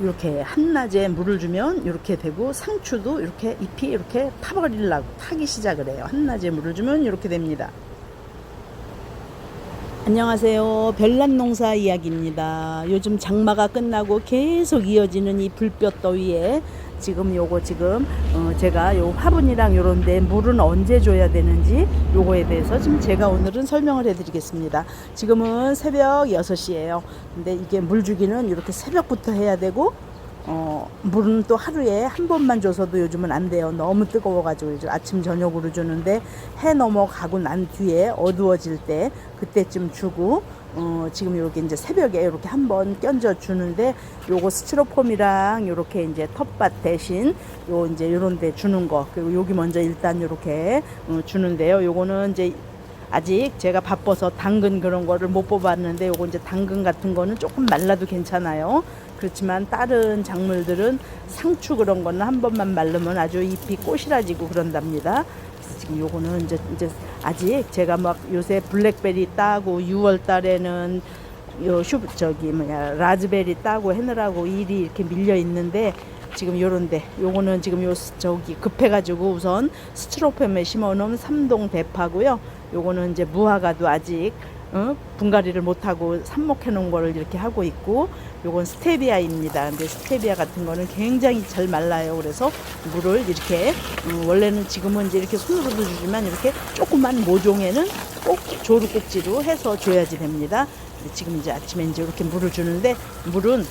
이렇게 한낮에 물을 주면 이렇게 되고 상추도 이렇게 잎이 이렇게 타버리려고 타기 시작을 해요. 한낮에 물을 주면 이렇게 됩니다. 안녕하세요. 별난 농사 이야기입니다. 요즘 장마가 끝나고 계속 이어지는 이 불볕 더위에 지금 요거 지금 어 제가 요 화분이랑 요런데 물은 언제 줘야 되는지 요거에 대해서 지금 제가 오늘은 설명을 해드리겠습니다. 지금은 새벽 6시예요. 근데 이게 물 주기는 이렇게 새벽부터 해야 되고 어, 물은 또 하루에 한 번만 줘서도 요즘은 안 돼요. 너무 뜨거워가지고 요즘 아침 저녁으로 주는데 해 넘어가고 난 뒤에 어두워질 때 그때쯤 주고 어, 지금 이렇게 이제 새벽에 이렇게 한번 껴져 주는데 요거 스티로폼이랑 요렇게 이제 텃밭 대신 요 이제 요런 데 주는 거 그리고 여기 먼저 일단 요렇게 어, 주는데요. 요거는 이제 아직 제가 바빠서 당근 그런 거를 못 뽑았는데 요거 이제 당근 같은 거는 조금 말라도 괜찮아요. 그렇지만 다른 작물들은 상추 그런 거는 한 번만 말르면 아주 잎이 꼬시라지고 그런답니다. 지금 요거는 이제 이제 아직 제가 막 요새 블랙베리 따고 6월 달에는 요 슈 저기 뭐냐 라즈베리 따고 해느라고 일이 이렇게 밀려 있는데 지금 요런데 요거는 지금 요 스- 저기 급해가지고 우선 스티로폼에 심어놓은 삼동 대파고요. 요거는 이제 무화과도 아직 어? 분갈이를 못하고 삽목해 놓은 거를 이렇게 하고 있고 요건 스테비아입니다. 근데 스테비아 같은 거는 굉장히 잘 말라요. 그래서 물을 이렇게 음, 원래는 지금은 이제 이렇게 손으로도 주지만 이렇게 조그만 모종에는 꼭 조루 꼭지로 해서 줘야지 됩니다. 지금 이제 아침에 이제 이렇게 물을 주는데 물은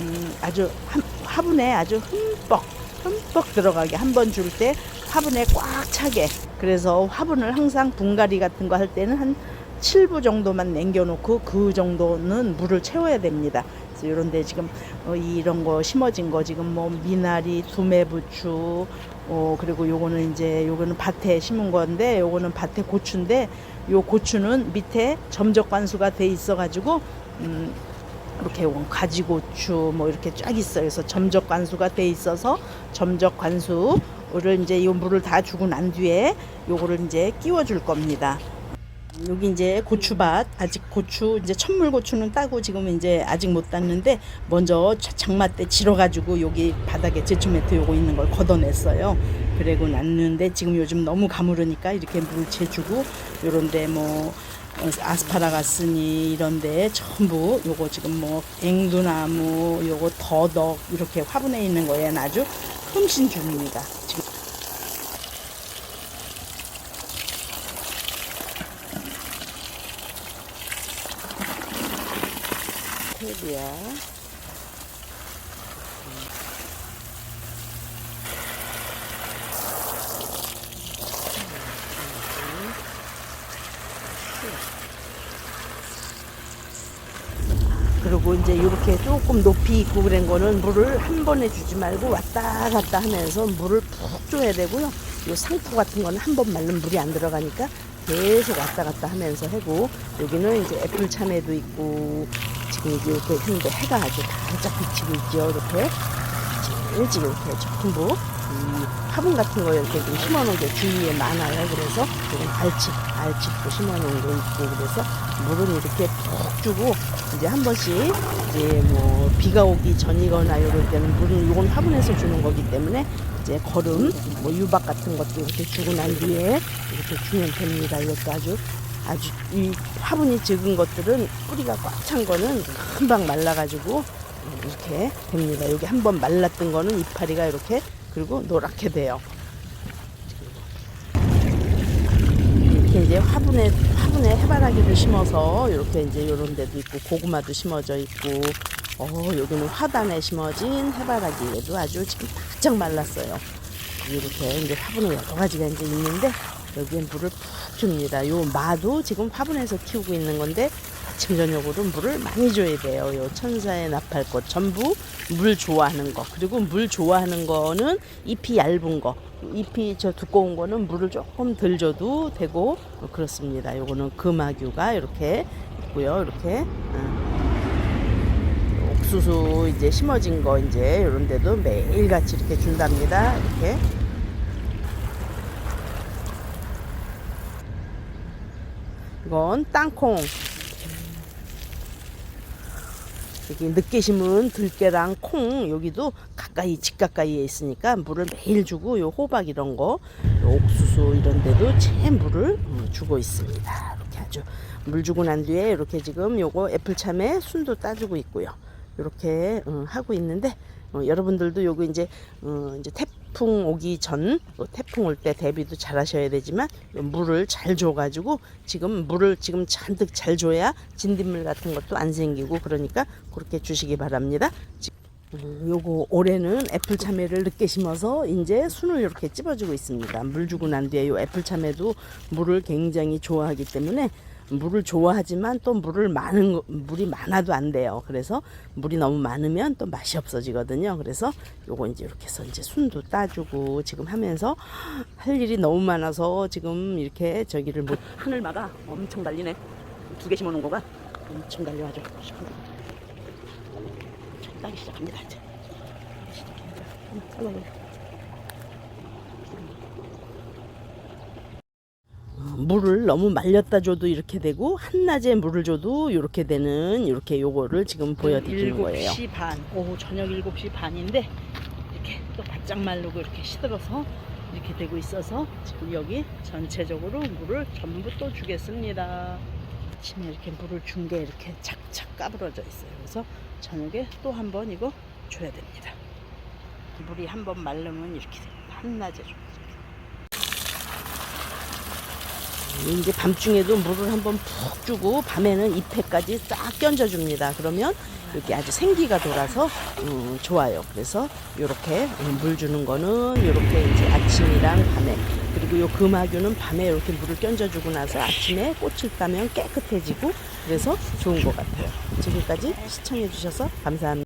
음, 아주 한, 화분에 아주 흠뻑 흠뻑 들어가게 한 번 줄 때 화분에 꽉 차게 그래서 화분을 항상 분갈이 같은 거 할 때는 한 7부 정도만 남겨놓고 그 정도는 물을 채워야 됩니다. 그래서 이런데 지금 어, 이런 거 심어진 거 지금 뭐 미나리, 두메부추, 어 그리고 요거는 이제 요거는 밭에 심은 건데 요거는 밭에 고추인데 요 고추는 밑에 점적 관수가 돼 있어가지고 음, 이렇게 원- 가지고추 뭐 이렇게 쫙 있어요. 그래서 점적 관수가 돼 있어서 점적 관수를 이제 이 물을 다 주고 난 뒤에 요거를 이제 끼워 줄 겁니다. 여기 이제 고추밭 아직 고추 이제 천물 고추는 따고 지금 이제 아직 못 땄는데 먼저 자- 장마 때 질어가지고 여기 바닥에 제초매트 요거 있는 걸 걷어냈어요. 그리고 났는데 지금 요즘 너무 가무르니까 이렇게 물 채주고 요런데 뭐 어, 아스파라가스니 이런데 전부 요거 지금 뭐 앵두나무 요거 더덕 이렇게 화분에 있는 거에는 아주 흠씬 줍니다. 지금 탭이야. 그리고 이제 이렇게 조금 높이 있고 그런 거는 물을 한 번에 주지 말고 왔다 갔다 하면서 물을 푹 줘야 되고요. 요 상토 같은 거는 한 번 말른 물이 안 들어가니까 계속 왔다 갔다 하면서 하고 여기는 이제 애플 참외도 있고 지금 이제 이렇게 했는데 해가 아주 반짝 비치고 있죠. 이렇게 일찍 이렇게 전부 이 화분 같은 거 이렇게 좀 심어놓은 게 주위에 많아요. 그래서 이건 알집, 알집도 심어놓은 거 있고 그래서 물은 이렇게 푹 주고 이제 한 번씩 이제 뭐 비가 오기 전이거나 이럴 때는 물은 이건 화분에서 주는 거기 때문에 이제 거름, 뭐 유박 같은 것도 이렇게 주고 난 뒤에 이렇게 주면 됩니다. 이것도 아주 아주 이 화분이 적은 것들은 뿌리가 꽉 찬 거는 금방 말라가지고 이렇게 됩니다. 여기 한 번 말랐던 거는 이파리가 이렇게 그리고 노랗게 돼요. 이렇게 이제 화분에 화분에 해바라기를 심어서 이렇게 이제 이런 데도 있고 고구마도 심어져 있고 어 여기는 화단에 심어진 해바라기에도 아주 지금 바짝 말랐어요. 이렇게 이제 화분에 여러 가지가 이제 있는데 여기에 물을 푹 줍니다. 요 마도 지금 화분에서 키우고 있는 건데 아침 저녁으로 물을 많이 줘야 돼요. 요 천사의 나팔꽃 전부 물 좋아하는 거 그리고 물 좋아하는 거는 잎이 얇은 거 잎이 저 두꺼운 거는 물을 조금 덜 줘도 되고 그렇습니다. 요거는 금화규가 이렇게 있고요. 이렇게 어. 옥수수 이제 심어진 거 이제 이런 데도 매일 같이 이렇게 준답니다. 이렇게 이건 땅콩 여기 늦게 심은 들깨랑 콩 여기도 가까이 집 가까이에 있으니까 물을 매일 주고 요 호박 이런 거, 요 옥수수 이런 데도 제 물을 음, 주고 있습니다. 이렇게 아주 물 주고 난 뒤에 이렇게 지금 요거 애플참에 순도 따주고 있고요. 이렇게 음, 하고 있는데 어, 여러분들도 요거 이제 어, 이제 태풍 오기 전 어, 태풍 올 때 대비도 잘 하셔야 되지만 요 물을 잘 줘가지고 지금 물을 지금 잔뜩 잘 줘야 진딧물 같은 것도 안 생기고 그러니까 그렇게 주시기 바랍니다. 요거 올해는 애플 참외를 늦게 심어서 이제 순을 이렇게 찝어주고 있습니다. 물 주고 난 뒤에 요 애플 참외도 물을 굉장히 좋아하기 때문에 물을 좋아하지만 또 물을 많은 거- 물이 많아도 안 돼요. 그래서 물이 너무 많으면 또 맛이 없어지거든요. 그래서 요거 이제 이렇게 해서 이제 순도 따주고 지금 하면서 할 일이 너무 많아서 지금 이렇게 저기를 못 하늘마다 엄청 달리네. 두 개 심어놓은 거가 엄청 달려가죠. 따기 시작합니다. 이제 시작합니다. 한번 잘라볼게요. 물을 너무 말렸다 줘도 이렇게 되고 한낮에 물을 줘도 이렇게 되는 이렇게 요거를 지금 보여드리는 거예요. 7시 반, 오후 저녁 7시 반인데 이렇게 또 바짝 마르고 이렇게 시들어서 이렇게 되고 있어서 지금 여기 전체적으로 물을 전부 또 주겠습니다. 아침에 이렇게 물을 준 게 이렇게 착착 까부러져 있어요. 그래서 저녁에 또 한 번 이거 줘야 됩니다. 물이 한번 마르면 이렇게 됩니다. 한낮에 줘. 이제 밤중에도 물을 한번 푹 주고 밤에는 잎에까지 싹 끼얹어 줍니다. 그러면 여기 아주 생기가 돌아서 음, 좋아요. 그래서 이렇게 물 주는 거는 이렇게 이제 아침이랑 밤에 그리고 요 금화균은 밤에 이렇게 물을 끼얹어 주고 나서 아침에 꽃을 따면 깨끗해지고 그래서 좋은 것 같아요. 지금까지 시청해 주셔서 감사합니다.